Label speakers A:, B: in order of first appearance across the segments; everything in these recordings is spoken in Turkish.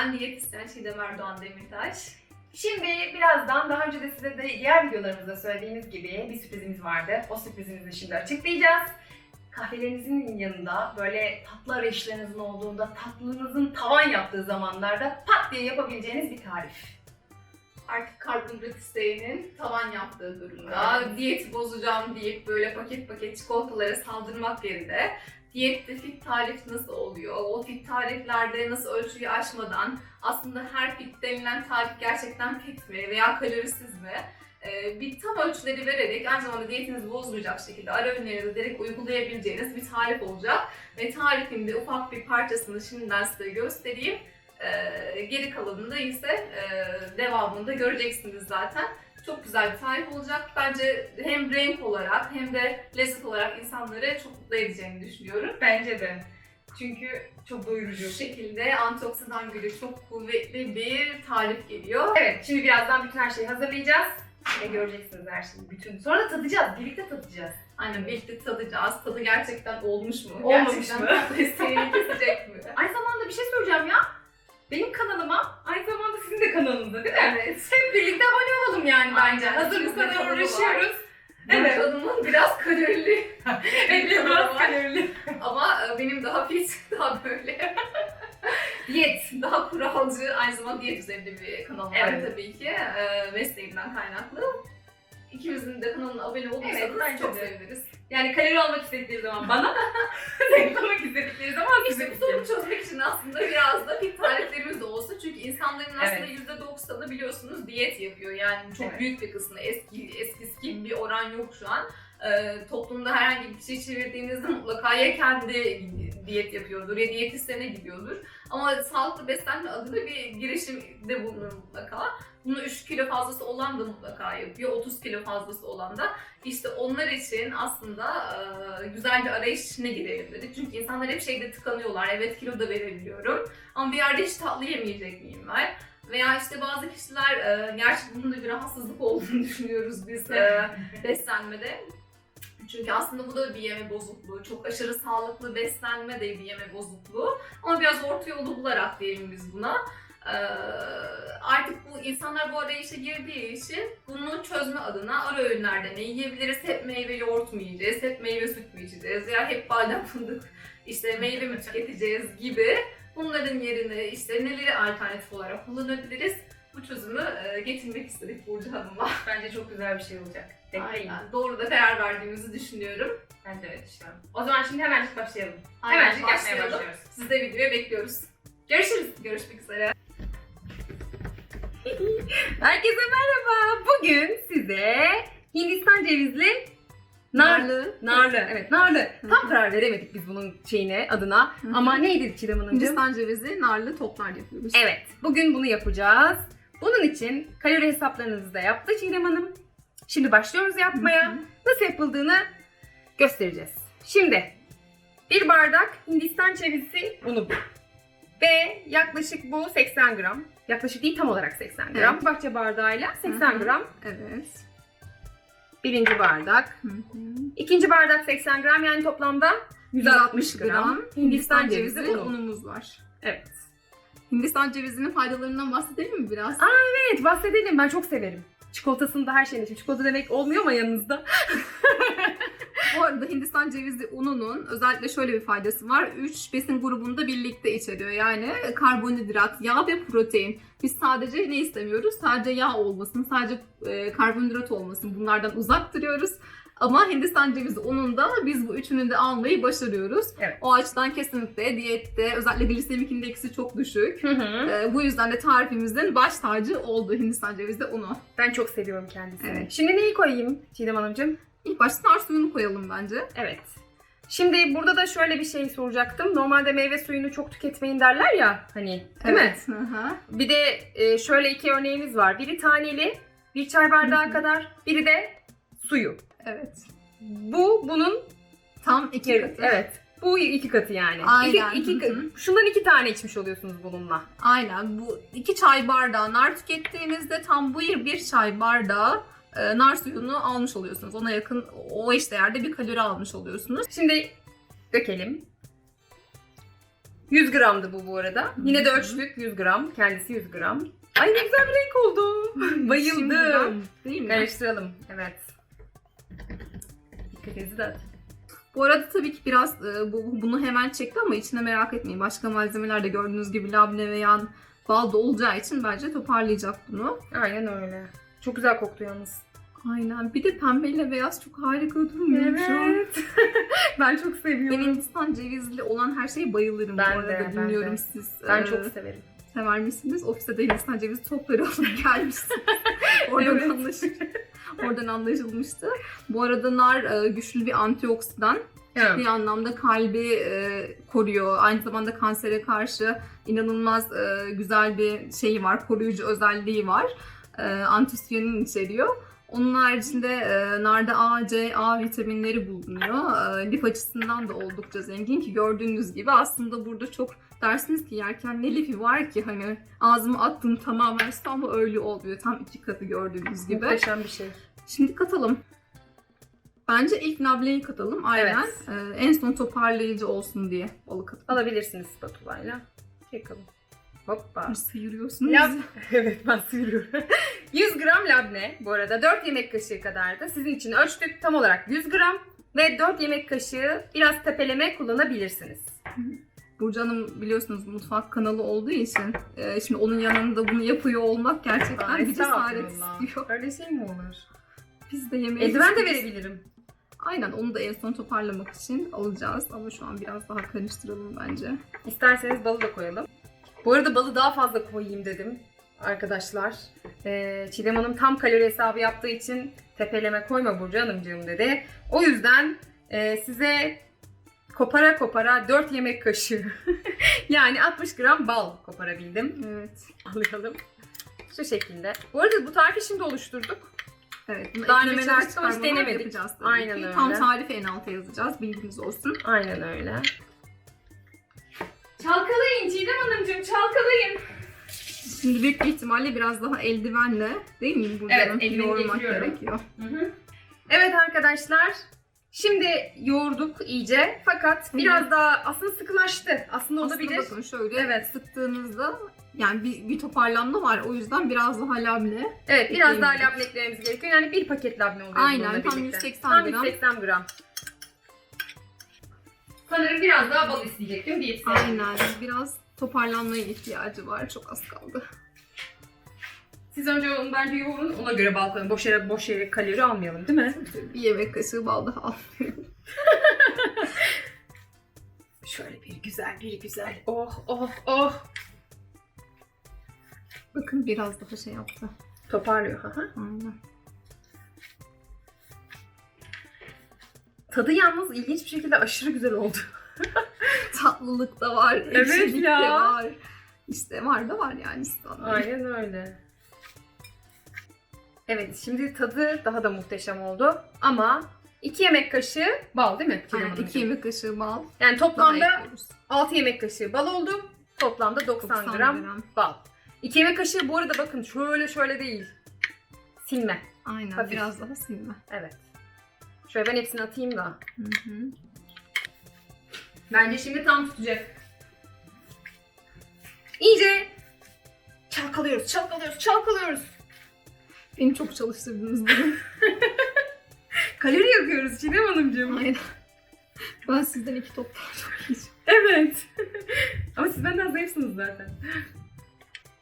A: Ben diyetisyen Çiğdem Erdoğan Demirtaş.
B: Şimdi birazdan daha önce de size de diğer videolarımızda söylediğimiz gibi bir sürprizimiz vardı. O sürprizimizi şimdi açıklayacağız. Kahvelerinizin yanında böyle tatlı arayışlarınızın olduğunda, tatlınızın tavan yaptığı zamanlarda pat diye yapabileceğiniz bir tarif.
A: Artık karbonhidrat isteğinin tavan yaptığı durumda.
B: Evet.
A: Diyeti bozacağım deyip böyle paket paket çikolatalara saldırmak yerine diyette fit tarif nasıl oluyor? O fit tariflerde nasıl ölçüyü aşmadan aslında her fit denilen tarif gerçekten fit mi veya kalorisiz mi? Ee, bir tam ölçüleri vererek aynı zamanda diyetinizi bozmayacak şekilde ara öğünleri de direkt uygulayabileceğiniz bir tarif olacak. Ve tarifin de ufak bir parçasını şimdiden size göstereyim. Ee, geri kalanında ise e, devamında göreceksiniz zaten. Çok güzel bir tarif olacak. Bence hem renk olarak hem de lezzet olarak insanları çok mutlu edeceğini düşünüyorum.
B: Bence de. Çünkü çok doyurucu.
A: Bu şekilde antioksidan gücü çok kuvvetli bir tarif geliyor.
B: Evet, şimdi birazdan bütün her şeyi hazırlayacağız. Ve göreceksiniz her şeyi bütün. Sonra da tadacağız, birlikte tadacağız.
A: Aynen birlikte tadacağız. Tadı gerçekten olmuş mu?
B: Olmamış
A: gerçekten
B: mı?
A: isteğini kesecek mi?
B: Aynı zamanda bir şey söyleyeceğim ya. Benim kanalıma, aynı zamanda sizin de kanalınızda değil mi?
A: Evet.
B: Hep birlikte abone olalım yani bence.
A: Aynen.
B: Hazır bu
A: İkimizde
B: kadar
A: kanalı var.
B: uğraşıyoruz.
A: Evet. Hanımın biraz kalorili.
B: Evet, biraz kalorili.
A: Ama e, benim daha fit, daha böyle diyet, daha kuralcı, aynı zamanda diyet üzerinde bir kanal var
B: Evet.
A: tabii ki. E, mesleğimden kaynaklı. İkimizin de kanalına abone olursanız
B: Evet, bence
A: çok
B: de.
A: seviniriz.
B: Yani kalori almak istedikleri zaman bana, zayıf olmak istedikleri zaman size
A: İşte bu sorunu çözmek için aslında biraz da fit tariflerimiz de olsun. Çünkü insanların aslında %90'ı biliyorsunuz diyet yapıyor. Yani çok
B: Evet.
A: büyük bir kısmı eski eskisi gibi bir oran yok şu an. Ee, toplumda herhangi bir şey çevirdiğinizde mutlaka ya kendi diyet yapıyordur ya diyetisyene gidiyordur. Ama sağlıklı beslenme adına bir girişimde bulunur mutlaka. Bunu 3 kilo fazlası olan da mutlaka yapıyor, 30 kilo fazlası olan da. İşte onlar için aslında e, güzel bir arayış içine girelim dedik. Çünkü insanlar hep şeyde tıkanıyorlar. Evet kilo da verebiliyorum ama bir yerde hiç tatlı yemeyecek miyim var? Veya işte bazı kişiler, e, gerçi bunun da bir rahatsızlık olduğunu düşünüyoruz biz e, beslenmede. Çünkü aslında bu da bir yeme bozukluğu. Çok aşırı sağlıklı beslenme de bir yeme bozukluğu. Ama biraz orta yolu bularak diyelim biz buna. Ee, artık bu insanlar bu arayışa girdiği için bunu çözme adına ara öğünlerde ne yiyebiliriz? Hep meyve yoğurt mu yiyeceğiz? Hep meyve süt mü içeceğiz? Ya hep badem fındık işte meyve mi tüketeceğiz gibi bunların yerine işte neleri alternatif olarak kullanabiliriz? Bu çözümü e, getirmek istedik Burcu Hanım'a.
B: Bence çok güzel bir şey olacak. Bekleyin.
A: Aynen. Doğru da karar verdiğimizi düşünüyorum.
B: Ben de öyle düşünüyorum. O zaman şimdi hemencik başlayalım.
A: Aynen,
B: hemencik
A: başlayalım.
B: başlıyoruz.
A: Siz de videoya bekliyoruz. Görüşürüz. Görüşmek üzere.
B: Herkese merhaba. Bugün size Hindistan cevizli narlı, narlı, evet narlı. Tam karar veremedik biz bunun şeyine, adına. Ama neydi Hanımcığım?
A: Hindistan cevizi narlı toplar yapıyoruz.
B: Evet, bugün bunu yapacağız. Bunun için kalori hesaplarınızı da yaptı Çiğdem Hanım. Şimdi başlıyoruz yapmaya. Nasıl yapıldığını göstereceğiz. Şimdi bir bardak Hindistan cevizi unu bu. Ve yaklaşık bu 80 gram. Yaklaşık değil tam olarak 80 gram.
A: Evet.
B: Bahçe bardağıyla 80
A: Hı hı.
B: gram.
A: Evet.
B: Birinci bardak.
A: Hı hı.
B: İkinci bardak 80 gram yani toplamda 160 gram Hindistan cevizi unu.
A: unumuz var.
B: Evet.
A: Hindistan cevizinin faydalarından bahsedelim mi biraz?
B: Evet bahsedelim ben çok severim. Çikolatasını da her şeyini. Şimdi çikolata demek olmuyor ama yanınızda.
A: Bu arada Hindistan cevizi ununun özellikle şöyle bir faydası var. 3 besin grubunu da birlikte içeriyor. Yani karbonhidrat, yağ ve protein. Biz sadece ne istemiyoruz? Sadece yağ olmasın, sadece e, karbonhidrat olmasın. Bunlardan uzak duruyoruz. Ama Hindistan cevizi ununda biz bu üçünü de almayı başarıyoruz.
B: Evet.
A: O açıdan kesinlikle diyette özellikle glisemik indeksi çok düşük.
B: Hı hı.
A: E, bu yüzden de tarifimizin baş tacı oldu Hindistan cevizi unu.
B: Ben çok seviyorum kendisini.
A: Evet.
B: Şimdi neyi koyayım Çiğdem Hanımcığım?
A: İlk başta nar suyunu koyalım bence.
B: Evet. Şimdi burada da şöyle bir şey soracaktım. Normalde meyve suyunu çok tüketmeyin derler ya hani değil mi?
A: Hı hı.
B: Bir de e, şöyle iki örneğimiz var. Biri taneli, bir çay bardağı kadar. Biri de suyu.
A: Evet.
B: Bu bunun
A: Tam iki
B: yarı.
A: katı.
B: Evet. Bu iki katı yani.
A: Aynen.
B: İki, iki,
A: Hı hı.
B: şundan iki tane içmiş oluyorsunuz bununla.
A: Aynen. Bu iki çay bardağı nar tükettiğinizde tam bu bir, bir çay bardağı e, nar suyunu almış oluyorsunuz. Ona yakın o eşdeğerde bir kalori almış oluyorsunuz.
B: Şimdi dökelim. 100 gramdı bu bu arada. Yine de ölçtük 100 gram. Kendisi 100 gram. Ay ne güzel bir renk oldu. Bayıldım.
A: Şimdiden, Değil mi?
B: Karıştıralım. Evet. Dağıt.
A: Bu arada tabii ki biraz e, bu, bunu hemen çekti ama içine merak etmeyin. Başka malzemeler de gördüğünüz gibi labne ve yan bal da olacağı için bence toparlayacak bunu.
B: Aynen öyle. Çok güzel koktu yalnız.
A: Aynen. Bir de pembeyle beyaz çok harika durmuyor şu an.
B: ben çok
A: Ben
B: seviyorum.
A: Hindistan cevizli olan her şeye bayılırım
B: Ben
A: bu arada.
B: de, ben
A: Bilmiyorum
B: de.
A: siz
B: Ben
A: e,
B: çok severim.
A: Sever misiniz? Ofiste de Hindistan cevizi topları alıp gelmişsiniz. Oradan,
B: Evet.
A: anlaş- Oradan anlaşılmıştı. Bu arada nar e, güçlü bir antioksidan. Bir anlamda kalbi e, koruyor. Aynı zamanda kansere karşı inanılmaz e, güzel bir şeyi var. Koruyucu özelliği var. E, antisiyanin içeriyor. Onun haricinde e, narda A, C, A vitaminleri bulunuyor. E, lif açısından da oldukça zengin ki gördüğünüz gibi aslında burada çok dersiniz ki yerken ne lifi var ki hani ağzıma attım tamamen su ama öyle olmuyor. Tam iki katı gördüğünüz gibi.
B: Muhteşem bir şey.
A: Şimdi katalım. Bence ilk nableyi katalım. Aynen.
B: Evet.
A: Ee, en son toparlayıcı olsun diye balık katalım.
B: Alabilirsiniz spatulayla. Çekalım. Hoppa.
A: Sıyırıyorsunuz.
B: Lab... evet ben sıyırıyorum. 100 gram labne bu arada 4 yemek kaşığı kadar da sizin için ölçtük. Tam olarak 100 gram ve 4 yemek kaşığı biraz tepeleme kullanabilirsiniz.
A: Burcu Hanım biliyorsunuz mutfak kanalı olduğu için e, şimdi onun yanında bunu yapıyor olmak gerçekten bir cesaret istiyor.
B: Öyle şey mi olur?
A: Biz de yemeği...
B: Eldiven de verebilirim.
A: Aynen onu da en son toparlamak için alacağız ama şu an biraz daha karıştıralım bence.
B: İsterseniz balı da koyalım. Bu arada balı daha fazla koyayım dedim arkadaşlar. Ee, Çiğdem Hanım tam kalori hesabı yaptığı için tepeleme koyma Burcu Hanımcığım dedi. O yüzden e, size kopara kopara 4 yemek kaşığı yani 60 gram bal koparabildim.
A: Evet.
B: Alayalım. Şu şekilde. Bu arada bu tarifi şimdi oluşturduk.
A: Evet. Bunu
B: Daha önce çalıştık ama hiç denemedik.
A: Yapacağız tabii
B: Aynen
A: ki.
B: öyle.
A: Tam tarifi en alta yazacağız. Bilginiz olsun.
B: Aynen öyle. Çalkalayın Çiğdem Hanımcığım çalkalayın.
A: Şimdi büyük bir ihtimalle biraz daha eldivenle değil mi? Burada
B: Evet, eldiveni
A: yoğurmak gerekiyor.
B: Evet arkadaşlar. Şimdi yoğurduk iyice fakat
A: Hı.
B: biraz daha aslında sıkılaştı. Aslında
A: Aslında
B: olabilir.
A: bakın şöyle
B: Evet.
A: sıktığınızda yani bir, bir toparlanma var. O yüzden biraz daha labne.
B: Evet biraz daha labne eklememiz gerekiyor. Yani bir paket labne oluyor
A: Aynen, tam
B: birlikte.
A: 180
B: Tam
A: gram.
B: 180 gram. Sanırım biraz daha bal isteyecektim mi?
A: Aynen. Biraz toparlanmaya ihtiyacı var. Çok az kaldı.
B: Siz önce onu bence yoğurun ona göre bal koyun. Boş yere, boş yere kalori almayalım değil mi?
A: Bir yemek kaşığı bal daha al.
B: Şöyle bir güzel bir güzel. Oh oh oh.
A: Bakın biraz daha şey yaptı.
B: Toparlıyor. Hı.
A: Aynen.
B: Tadı yalnız ilginç bir şekilde aşırı güzel oldu.
A: Tatlılık da var.
B: Evet
A: ekşilik
B: ya.
A: de var. İşte var da var yani standart.
B: Aynen öyle. Evet şimdi tadı daha da muhteşem oldu. Ama 2 yemek kaşığı bal değil mi?
A: Aynen, iki yemek kaşığı bal.
B: Yani toplamda
A: ekliyoruz.
B: 6 yemek kaşığı bal oldu. Toplamda 90, gram, bal. 2 yemek kaşığı bu arada bakın şöyle şöyle değil. Silme.
A: Aynen
B: Hafif.
A: biraz daha silme.
B: Evet. Şöyle ben hepsini atayım da.
A: Hı hı.
B: Bence şimdi tam tutacak. İyice çalkalıyoruz, çalkalıyoruz, çalkalıyoruz.
A: Beni çok çalıştırdınız bugün.
B: Kalori yakıyoruz Çiğdem Hanımcığım.
A: Aynen. Ben sizden iki top daha çok yiyeceğim.
B: Evet. Ama siz benden zayıfsınız zaten.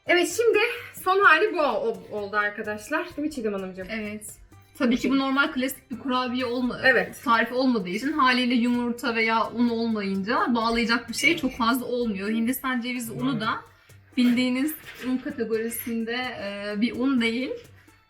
B: Evet şimdi son hali bu ol- oldu arkadaşlar. Değil mi Çiğdem Hanımcığım?
A: Evet. Tabii ki bu normal klasik bir kurabiye olma
B: Evet.
A: tarif olmadığı için haliyle yumurta veya un olmayınca bağlayacak bir şey çok fazla olmuyor. Hindistan cevizi unu da bildiğiniz un kategorisinde e, bir un değil.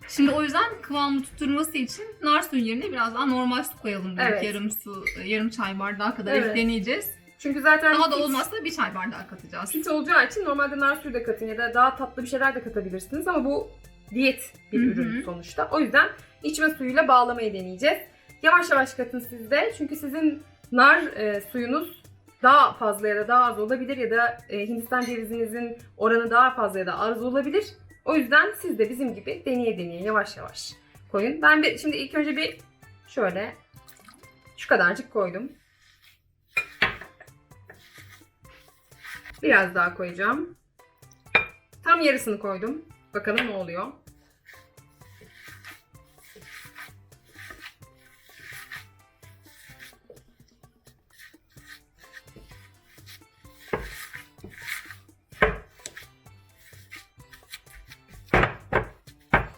A: Şimdi o yüzden kıvamı tutturması için nar suyu yerine biraz daha normal su koyalım dedik.
B: Evet.
A: Yarım su, yarım çay bardağı kadar
B: Evet.
A: deneyeceğiz.
B: Çünkü zaten
A: Daha da
B: pit-
A: olmazsa bir çay bardağı katacağız.
B: pit olacağı için normalde nar suyu da katın ya da daha tatlı bir şeyler de katabilirsiniz ama bu diyet bir
A: Hı hı.
B: ürün sonuçta. O yüzden içme suyuyla bağlamayı deneyeceğiz. Yavaş yavaş katın siz de çünkü sizin nar e, suyunuz daha fazla ya da daha az olabilir ya da e, Hindistan cevizinizin oranı daha fazla ya da az olabilir. O yüzden siz de bizim gibi deneye deneye yavaş yavaş koyun. Ben bir, şimdi ilk önce bir şöyle şu kadarcık koydum. Biraz daha koyacağım. Tam yarısını koydum. Bakalım ne oluyor.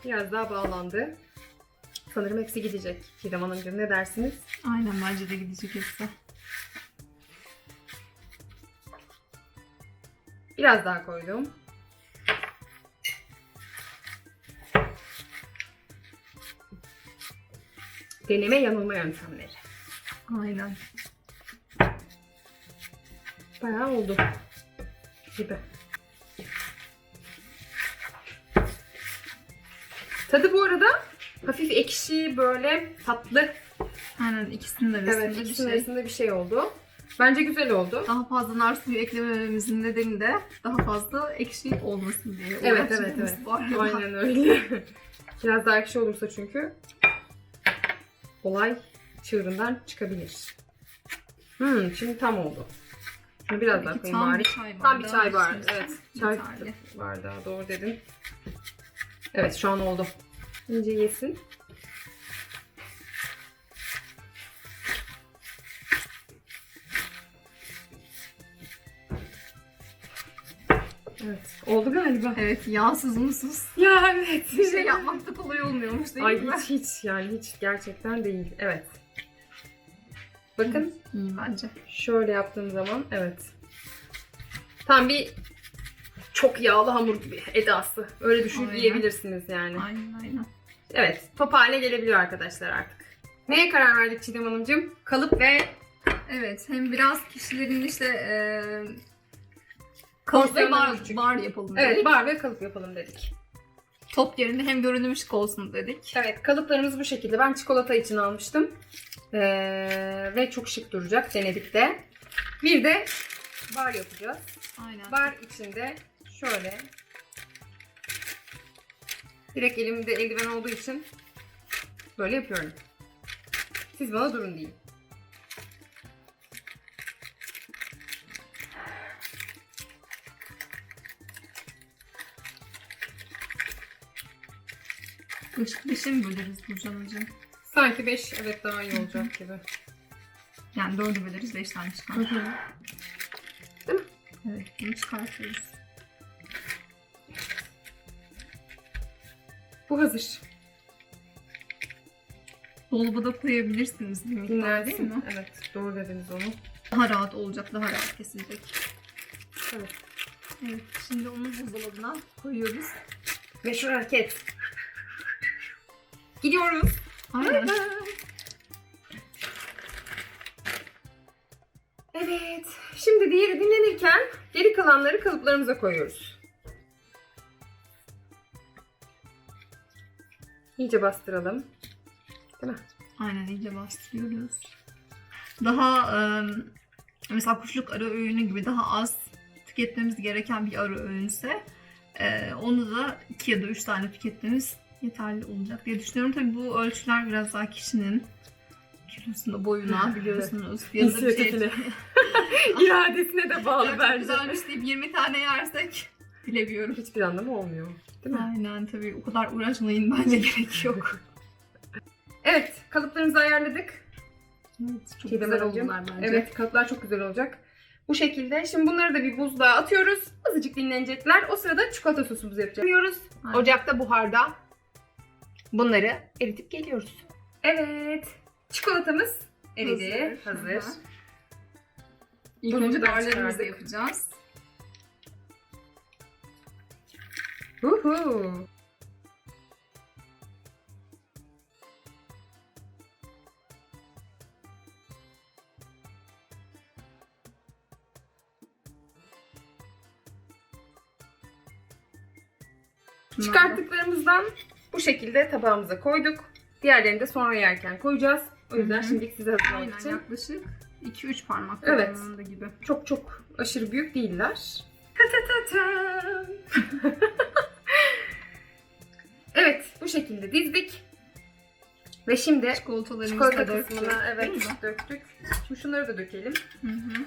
B: Biraz daha bağlandı. Sanırım hepsi gidecek. Çiğdem Hanımcığım ne dersiniz?
A: Aynen bence de gidecek hepsi.
B: Biraz daha koydum. Deneme yanılma yöntemleri.
A: Aynen.
B: Bayağı oldu. Gibi. Tadı bu arada hafif ekşi böyle tatlı.
A: Aynen ikisinin arasında
B: Evet
A: bir
B: ikisinin
A: şey.
B: arasında bir şey oldu. Bence güzel oldu.
A: Daha fazla nar suyu eklemememizin nedeni de daha fazla ekşi olmasın diye.
B: Evet, evet, evet. Aynen öyle. Biraz daha ekşi olursa çünkü olay çığırından çıkabilir. Hmm, şimdi tam oldu. Şimdi biraz daha
A: İki
B: koyayım
A: tam
B: bari.
A: bir çay bardağı.
B: Tam bir çay bardağı. Evet. Çay bardağı doğru dedin. Evet şu an oldu. İyice yesin. Evet. Oldu galiba.
A: Evet yağsız unsuz.
B: Ya evet.
A: Bir şey yapmak da kolay olmuyormuş değil
B: Ay
A: mi?
B: hiç hiç yani hiç gerçekten değil. Evet. Bakın
A: İyi bence.
B: şöyle yaptığım zaman evet. Tam bir çok yağlı hamur gibi edası. Öyle düşün
A: Aynen.
B: yani.
A: Aynen aynen.
B: Evet top haline gelebiliyor arkadaşlar artık. Neye karar verdik Çiğdem Hanımcığım? Kalıp ve
A: Evet hem biraz kişilerin işte eee kalıp ve bar,
B: küçük.
A: bar yapalım
B: evet
A: dedik.
B: bar ve kalıp yapalım dedik.
A: Top yerine hem görünümü şık olsun dedik.
B: Evet kalıplarımız bu şekilde. Ben çikolata için almıştım. Ee, ve çok şık duracak. Denedik de. Bir de bar yapacağız.
A: Aynen.
B: Bar içinde şöyle direkt elimde eldiven olduğu için böyle yapıyorum. Siz bana durun deyin.
A: Beş, beşe mi böleriz Burcan Hocam?
B: Sanki 5 evet daha iyi olacak gibi.
A: Yani dördü böleriz beş tane çıkar.
B: Hı hı.
A: Evet bunu çıkartıyoruz.
B: Bu hazır.
A: Dolaba da koyabilirsiniz bir miktar değil mi?
B: Evet doğru dediniz onu.
A: Daha rahat olacak, daha rahat kesilecek.
B: Evet.
A: Evet, şimdi onu buzdolabına koyuyoruz.
B: Meşhur hareket. Gidiyoruz.
A: Aynen.
B: Evet. Şimdi diğeri dinlenirken geri kalanları kalıplarımıza koyuyoruz. İyice bastıralım. Değil mi?
A: Aynen iyice bastırıyoruz. Daha ıı, mesela kuşluk ara öğünü gibi daha az tüketmemiz gereken bir ara öğünse e, onu da iki ya da üç tane tüketmemiz yeterli olacak diye düşünüyorum. Tabii bu ölçüler biraz daha kişinin kilosuna, boyuna biliyorsunuz. Ya da bir şey.
B: İradesine de bağlı bence.
A: güzelmiş deyip 20 tane yersek bilemiyorum.
B: Hiçbir anlamı olmuyor. Değil mi?
A: Aynen tabii o kadar uğraşmayın bence gerek yok.
B: Evet, kalıplarımızı ayarladık.
A: Evet, çok
B: Çiğdem
A: güzel oldular bence.
B: Evet, kalıplar çok güzel olacak. Bu şekilde. Şimdi bunları da bir buzluğa atıyoruz. Azıcık dinlenecekler. O sırada çikolata sosumuzu yapacağız.
A: Aynen.
B: Ocakta buharda bunları eritip geliyoruz. Evet. Çikolatamız eridi. Hazır.
A: Hazır. İlk
B: Bunu
A: önce
B: da
A: darlarımızı yapacağız.
B: Uhu. Çıkarttıklarımızdan bu şekilde tabağımıza koyduk. Diğerlerini de sonra yerken koyacağız. O yüzden
A: Hı hı.
B: şimdilik size hazırlamak
A: Aynen
B: için.
A: yaklaşık 2-3 parmak
B: Evet.
A: gibi.
B: Çok çok aşırı büyük değiller. Ta ta ta ta. şekilde dizdik. Ve şimdi
A: çikolatalarımızı
B: çikolata
A: da
B: kısmına evet döktük. Şimdi şunları da dökelim.
A: Hı hı.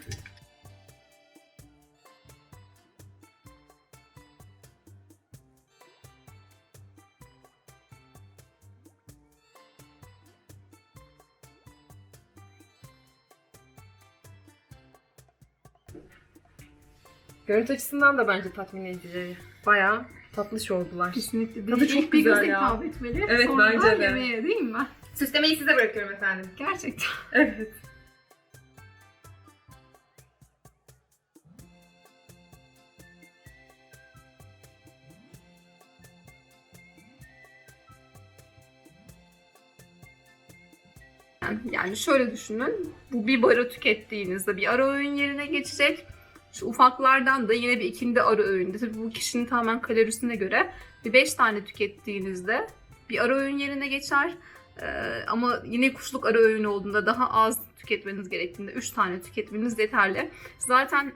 B: Görüntü açısından da bence tatmin edici. Bayağı tatlış oldular.
C: Kesinlikle.
B: Tadı çok
C: İlk bir
B: güzel
C: göze
B: ya.
C: hitap etmeli.
B: Evet,
C: Sonra
B: bence
C: da
B: de.
C: yemeğe değil mi?
B: Süslemeyi size bırakıyorum efendim.
C: Gerçekten.
B: Evet.
C: Yani şöyle düşünün. Bu bir barı tükettiğinizde bir ara öğün yerine geçecek. Şu ufaklardan da yine bir ikindi ara öğünde. Tabii bu kişinin tamamen kalorisine göre bir 5 tane tükettiğinizde bir ara öğün yerine geçer. Ee, ama yine kuşluk ara öğün olduğunda daha az tüketmeniz gerektiğinde 3 tane tüketmeniz yeterli. Zaten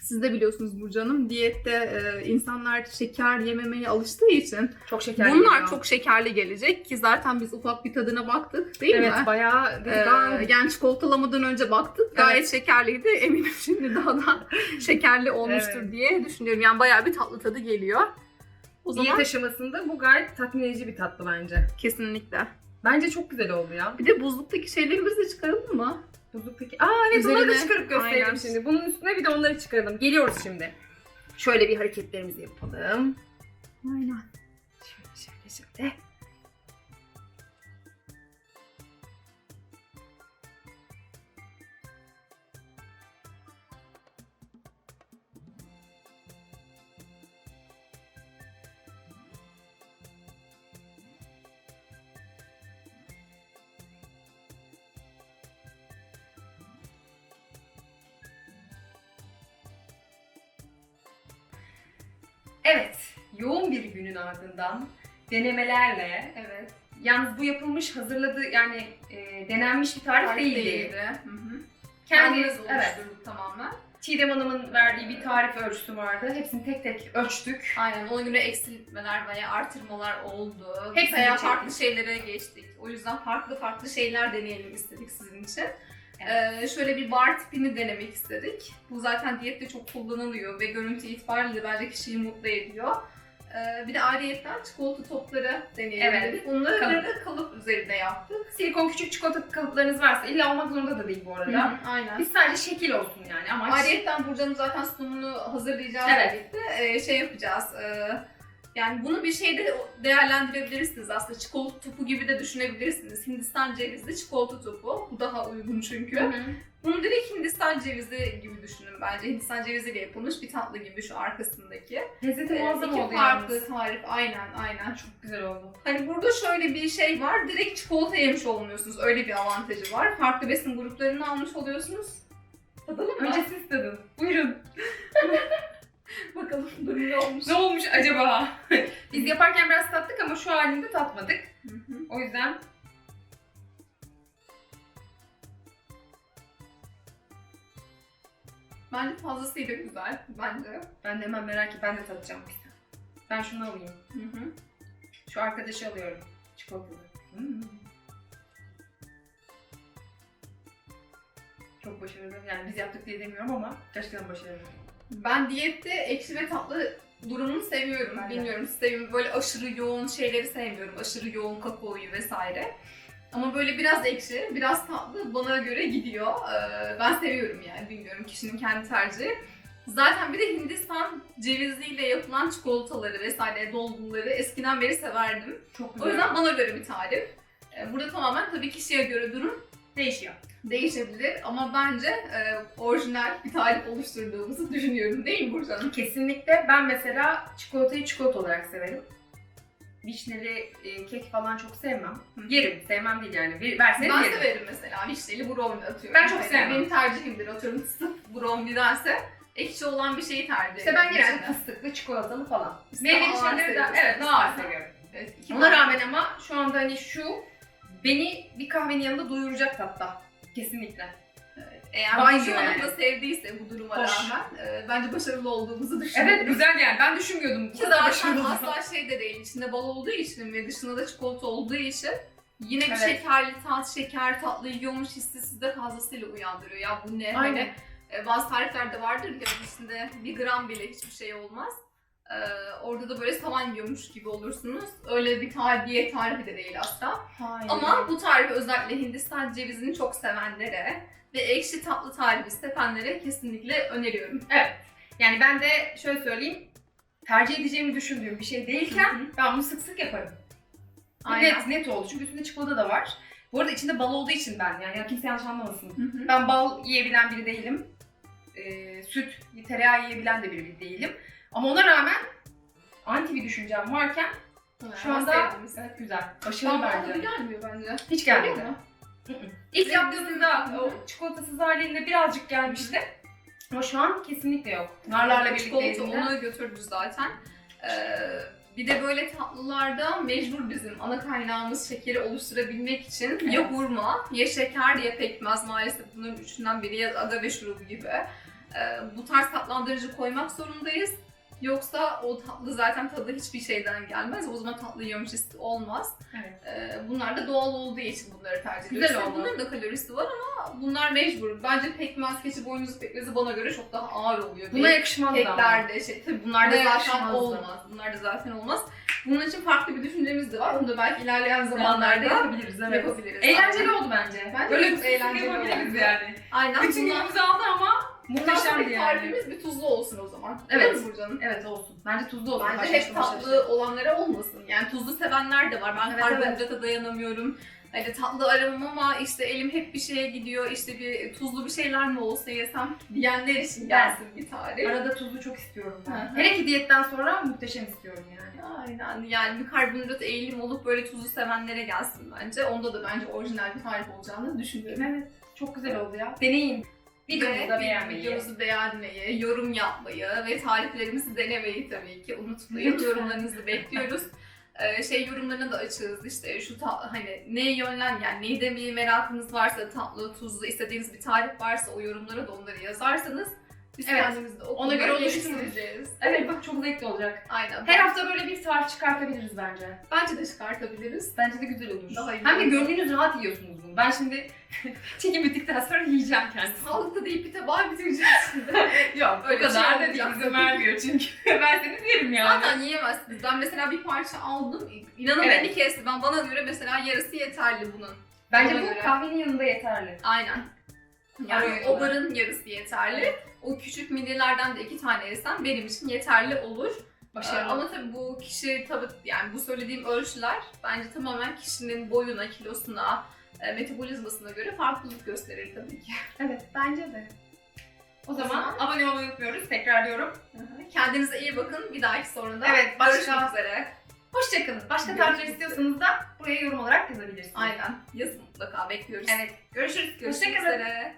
C: siz de biliyorsunuz Burcu Hanım diyette e, insanlar şeker yememeye alıştığı için
B: Çok şekerli
C: bunlar
B: geliyor.
C: çok şekerli gelecek ki zaten biz ufak bir tadına baktık değil
B: Evet
C: mi?
B: bayağı
C: Ee,
B: daha
C: yani çikolatalama'dan önce baktık. Gayet
B: Evet.
C: şekerliydi. Eminim şimdi daha da şekerli olmuştur
B: Evet.
C: diye düşünüyorum. Yani bayağı bir tatlı tadı geliyor. O zaman
B: diyet aşamasında bu gayet tatmin edici bir tatlı bence.
C: kesinlikle.
B: Bence çok güzel oldu ya.
C: Bir de buzluktaki şeylerimizi de çıkaralım mı?
B: Buzluktaki... Aa evet onları da
C: Üzerine-
B: çıkarıp gösterelim
C: Aynen.
B: şimdi. Bunun üstüne bir de onları çıkaralım. Geliyoruz şimdi. Şöyle bir hareketlerimizi yapalım.
C: Aynen.
B: Şöyle şöyle şöyle. Evet, yoğun bir günün ardından denemelerle,
A: Evet.
B: yalnız bu yapılmış, hazırladığı yani e, denenmiş bir tarif,
A: Tarif
B: değildi.
A: değildi. Hı hı.
B: Kendiniz, evet.
A: tamamen.
B: Çiğdem Hanım'ın verdiği bir tarif ölçüsü vardı. Hepsini tek tek ölçtük.
A: Aynen ona göre eksiltmeler veya artırmalar oldu.
B: Hepsini
A: veya farklı şeylere geçtik. O yüzden farklı farklı şeyler deneyelim istedik sizin için. Ee, şöyle bir bar tipini denemek istedik. Bu zaten diyette çok kullanılıyor ve görüntü itibariyle bence kişiyi mutlu ediyor. Ee, bir de ayrıyetten çikolata topları deneyelim
B: Evet.
A: dedik. Bunları
B: Kalıp.
A: da kalıp üzerinde yaptık.
B: Silikon küçük çikolata kalıplarınız varsa illa olmak zorunda da değil bu arada.
A: Aynen.
B: Biz sadece şekil olsun yani ama
A: Ayrıyetten Burcu'nun zaten sunumunu hazırlayacağız
B: Evet.
A: birlikte. Ee, şey yapacağız. e, yani bunu bir şeyde değerlendirebilirsiniz aslında. Çikolata topu gibi de düşünebilirsiniz. Hindistan cevizli çikolata topu. Bu daha uygun çünkü. Bunu direkt Hindistan cevizi gibi düşünün bence. Hindistan ceviziyle yapılmış bir tatlı gibi şu arkasındaki.
B: lezzeti
A: Ee,
B: muazzam oldu
A: farklı
B: yalnız.
A: tarif. Aynen aynen.
B: Çok güzel oldu.
A: Hani burada şöyle bir şey var. Direkt çikolata yemiş olmuyorsunuz. Öyle bir avantajı var. Farklı besin gruplarını almış oluyorsunuz. Tadalım mı?
B: Önce siz tadın. Buyurun.
A: Bakalım durum ne olmuş.
B: Ne olmuş acaba? Biz yaparken biraz tattık ama şu halinde tatmadık.
A: Hı hı.
B: O yüzden
A: Bence fazlasıyla güzel. Bence.
B: ben de hemen merak et ben de tadacağım. Ben şunu alayım.
A: Hı hı.
B: Şu arkadaşı alıyorum. Çikolatalı. Hmm. Çok başarılı. Yani biz yaptık diye demiyorum ama gerçekten başarılı.
A: Ben diyette ekşi ve tatlı durumunu seviyorum.
B: Ben.
A: Bilmiyorum musunuz? Böyle aşırı yoğun şeyleri sevmiyorum. Aşırı yoğun kakaoyu vesaire. Ama böyle biraz ekşi, biraz tatlı bana göre gidiyor. Ee, ben seviyorum yani. Bilmiyorum kişinin kendi tercihi. Zaten bir de Hindistan ceviziyle yapılan çikolataları vesaire dolguları eskiden beri severdim.
B: Çok güzel.
A: O yüzden bana göre bir tarif. Ee, Burada tamamen tabii kişiye göre durum
B: değişiyor.
A: Değişebilir ama bence e, orijinal bir tarif oluşturduğumuzu düşünüyorum değil mi Burcu?
B: Kesinlikle. Ben mesela çikolatayı çikolata olarak severim. Vişneli e, kek falan çok sevmem. Yerim, sevmem değil yani. Bir, verseniz
A: Ben
B: yerim.
A: severim mesela vişneli brownie atıyorum.
B: Ben çok
A: Hani
B: sevmem.
A: Benim tercihimdir atıyorum sırf brownie'dense ekşi olan bir şeyi tercih
B: İşte ben
A: ederim
B: genelde
A: içine.
B: fıstıklı, çikolatalı falan.
A: Biz
B: Meyveli
A: daha ağır
B: şeyleri de
A: seviyoruz.
B: evet daha ağır seviyorum.
A: Evet, iki
B: Ona rağmen ama şu anda hani şu beni bir kahvenin yanında doyuracak tatta. Kesinlikle.
A: Eğer Hanım
B: yani.
A: da sevdiyse bu duruma
B: Hoş.
A: rağmen e, bence başarılı olduğumuzu düşünüyorum.
B: Evet güzel yani. Ben düşünmüyordum. bu
A: Ki
B: kadar
A: zaten
B: başarılı
A: asla şey de değil, içinde bal olduğu için ve dışında da çikolata olduğu için yine bir
B: Evet.
A: şekerli tat, şeker tatlı yiyormuş hissi sizde fazlasıyla uyandırıyor. Ya bu ne?
B: Aynen.
A: Hani, e, bazı tariflerde vardır ya içinde bir gram bile hiçbir şey olmaz. Ee, orada da böyle saman yiyormuş gibi olursunuz. Öyle bir tarif, diyet tarifi de değil asla.
B: Hayır.
A: Ama bu tarifi özellikle Hindistan cevizini çok sevenlere ve ekşi tatlı tarifi sevenlere kesinlikle öneriyorum.
B: Yani ben de şöyle söyleyeyim. Tercih edeceğimi düşündüğüm bir şey değilken
A: Hı hı.
B: ben bunu sık sık yaparım.
A: Aynen.
B: Net net oldu çünkü üstünde çikolata da var. Bu arada içinde bal olduğu için ben yani ya kimse yanlış anlamasın.
A: Hı hı.
B: Ben bal yiyebilen biri değilim. Ee, süt, tereyağı yiyebilen de biri değilim. Ama ona rağmen anti bir düşüncem varken şu anda evet, güzel. Başarılı
A: Bana
B: bence.
A: gelmiyor bence.
B: Hiç gelmedi.
A: Mi?
B: Hı hı. İlk
A: bizim-
B: o çikolatasız halinde birazcık gelmişti. Ama şu an kesinlikle yok. Narlarla birlikte
A: Çikolata
B: yediğinde.
A: onu götürdü zaten. Ee, bir de böyle tatlılarda mecbur bizim ana kaynağımız şekeri oluşturabilmek için
B: Evet.
A: ya hurma, ya şeker, ya pekmez maalesef bunların üçünden biri ya agave şurubu gibi. Ee, bu tarz tatlandırıcı koymak zorundayız. Yoksa o tatlı zaten tadı hiçbir şeyden gelmez. O zaman tatlı yiyormuş hissi olmaz.
B: Evet.
A: Ee, bunlar da doğal olduğu için bunları tercih
B: Güzel
A: ediyoruz.
B: oldu.
A: Bunların da kalorisi var ama bunlar mecbur. Bence pekmez, keçi boynuzu pekmezi bana göre çok daha ağır oluyor.
B: Buna yakışmaz da ama.
A: Şey, tabii bunlar da
B: Buna
A: zaten
B: yakışmaz da.
A: olmaz. Bunlar da zaten olmaz. Bunun için farklı bir düşüncemiz de var. Onu da belki ilerleyen
B: zamanlarda yapabiliriz. Evet.
A: yapabiliriz.
B: Eğlenceli oldu bence.
A: Bence
B: Böyle
A: çok
B: bir eğlenceli
A: eğlenceli
B: yapabiliriz
A: oldu.
B: yani.
A: Aynen.
B: Bütün
A: bundan,
B: günümüzü aldı ama
A: bundan
B: muhteşemdi
A: sonraki
B: yani.
A: tarifimiz bir tuzlu olsun o zaman.
B: Evet.
A: Değil mi Burcu'nun?
B: Evet olsun. Bence tuzlu olsun.
A: Bence hep tatlı olanlara olmasın. Yani tuzlu sevenler de var. Ben
B: Evet,
A: karbonhidrata dayanamıyorum. Hani tatlı aramam ama işte elim hep bir şeye gidiyor. İşte bir tuzlu bir şeyler mi olsa yesem diyenler için gelsin bir tarif.
B: Arada tuzlu çok istiyorum
A: Hı
B: ben.
A: hı.
B: Hele ki diyetten sonra muhteşem istiyorum yani.
A: Aynen yani bir karbonhidrat eğilim olup böyle tuzlu sevenlere gelsin bence. Onda da bence orijinal bir tarif olacağını düşünüyorum.
B: Evet. Çok güzel oldu ya. Deneyin. Videomuzu da beğenmeyi.
A: Videomuzu beğenmeyi, yorum yapmayı ve tariflerimizi denemeyi tabii ki unutmayın. Yorumlarınızı bekliyoruz. Ee, şey yorumlarına da açığız işte şu ta- hani neye yönlen yani neyi demeye merakınız varsa tatlı tuzlu istediğiniz bir tarif varsa o yorumlara da onları yazarsanız biz
B: Evet.
A: kendimiz de
B: Ona göre
A: geliştireceğiz.
B: Evet bak çok zevkli olacak.
A: Aynen.
B: Her hafta böyle bir tarif çıkartabiliriz bence.
A: Bence de çıkartabiliriz.
B: Bence de güzel olur.
A: Daha iyi
B: Hem de
A: olur.
B: gönlünüz rahat yiyorsunuz bunu. Ben şimdi çekim bittikten sonra yiyeceğim kendisini.
A: Sağlıklı deyip bir tabağı bitireceğiz şimdi.
B: Yok
A: Öyle
B: o kadar
A: şey
B: da değil.
A: olmayacak.
B: İzin vermiyor çünkü. ben seni yerim yani.
A: Zaten yiyemezsiniz. Ben mesela bir parça aldım. İnanın
B: Evet.
A: beni kesti. Ben bana göre mesela yarısı yeterli bunun.
B: Bence
A: Ona
B: bu
A: göre.
B: kahvenin yanında yeterli.
A: Aynen. Yani
B: Araya
A: o barın yarısı yeterli. O küçük midelerden de iki tane yesem benim için yeterli olur.
B: Başarılı.
A: Ama tabii bu kişi tabii yani bu söylediğim ölçüler bence tamamen kişinin boyuna, kilosuna, e, metabolizmasına göre farklılık gösterir tabii ki.
B: Evet bence de. O zaman
A: zaman-
B: abone olmayı unutmuyoruz. Tekrarlıyorum.
A: Kendinize iyi bakın. Bir dahaki sorunda
B: Evet, başka-
A: görüşmek üzere.
B: Hoşçakalın. Başka tarifler istiyorsanız da buraya yorum olarak yazabilirsiniz.
A: Aynen. Yazın mutlaka bekliyoruz.
B: Evet. Görüşürüz.
A: Görüşmek
B: Hoşçakalın.
A: üzere.